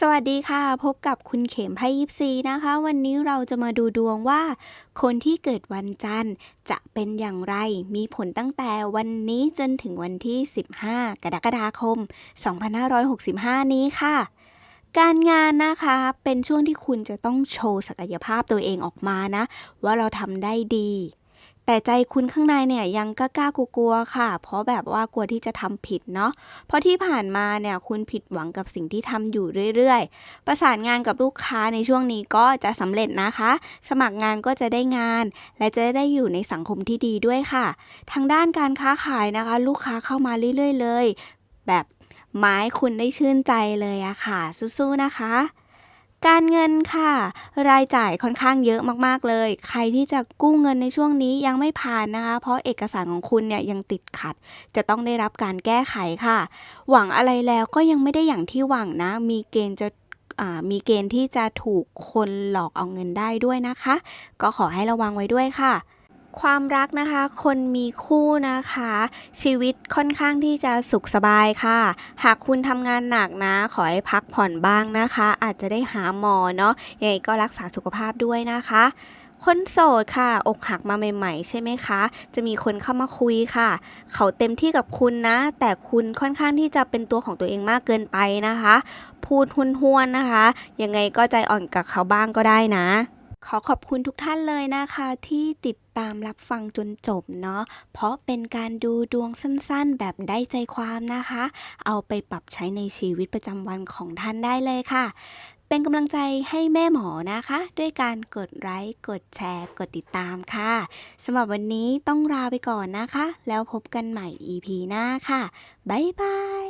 สวัสดีค่ะ พบกับคุณเข็มไพ่ยิปซีนะคะ วันนี้เราจะมาดูดวงว่า คนที่เกิดวันจันทร์จะเป็นอย่างไร มีผลตั้งแต่วันนี้จนถึงวันที่ 15 กรกฎาคม 2565 นี้ค่ะ การงานนะคะเป็นช่วงที่คุณจะต้องโชว์ศักยภาพตัวเองออกมานะ ว่าเราทำได้ดี แต่ใจคุณข้างในเนี่ยยังกล้าๆกลัวๆค่ะ เพราะแบบว่ากลัวที่จะทำผิดเนาะ เพราะที่ผ่านมาเนี่ยคุณผิดหวังกับสิ่งที่ทำอยู่เรื่อยๆ ประสานงานกับลูกค้าในช่วงนี้ก็จะสำเร็จนะคะ สมัครงานก็จะได้งาน และจะได้อยู่ในสังคมที่ดีด้วยค่ะ ทางด้านการค้าขายนะคะ ลูกค้าเข้ามาเรื่อยๆ เลย แบบไม้คุณได้ชื่นใจเลยอะค่ะ สู้ๆนะคะ การเงินค่ะ รายจ่ายค่อนข้างเยอะมากๆเลย ใครที่จะกู้เงินในช่วงนี้ยังไม่ผ่านนะคะ เพราะเอกสารของคุณเนี่ยยังติดขัด จะต้องได้รับการแก้ไขค่ะ หวังอะไรแล้วก็ยังไม่ได้อย่างที่หวังนะ มีเกณฑ์จะมีเกณฑ์ที่จะถูกคนหลอกเอาเงินได้ด้วยนะคะ ก็ขอให้ระวังไว้ด้วยค่ะ ความรักนะคะ คนมีคู่นะคะ ชีวิตค่อนข้างที่จะสุขสบายค่ะ หากคุณทำงานหนักนะ ขอให้พักผ่อนบ้างนะคะ อาจจะได้หาหมอเนาะยังไงก็รักษาสุขภาพด้วยนะคะคนโสดค่ะ อกหักมาใหม่ ๆ ใช่ไหมคะ จะมีคนเข้ามาคุยค่ะ เขาเต็มที่กับคุณนะ แต่คุณค่อนข้างที่จะเป็นตัวของตัวเองมากเกินไปนะคะ พูดหุนหวนนะคะ ยังไงก็ใจอ่อนกับเขาบ้างก็ได้นะ ขอขอบคุณทุกท่านเลยนะคะที่ติดตามรับฟังจนจบเนาะ เพราะเป็นการดูดวงสั้นๆ แบบได้ใจความนะคะ เอาไปปรับใช้ในชีวิตประจำวันของท่านได้เลยค่ะ เป็นกำลังใจให้แม่หมอนะคะ ด้วยการกดไลค์ กดแชร์ กดติดตามค่ะสำหรับวันนี้ต้องลาไปก่อนนะคะ แล้วพบกันใหม่ EP หน้าค่ะ บ๊ายบาย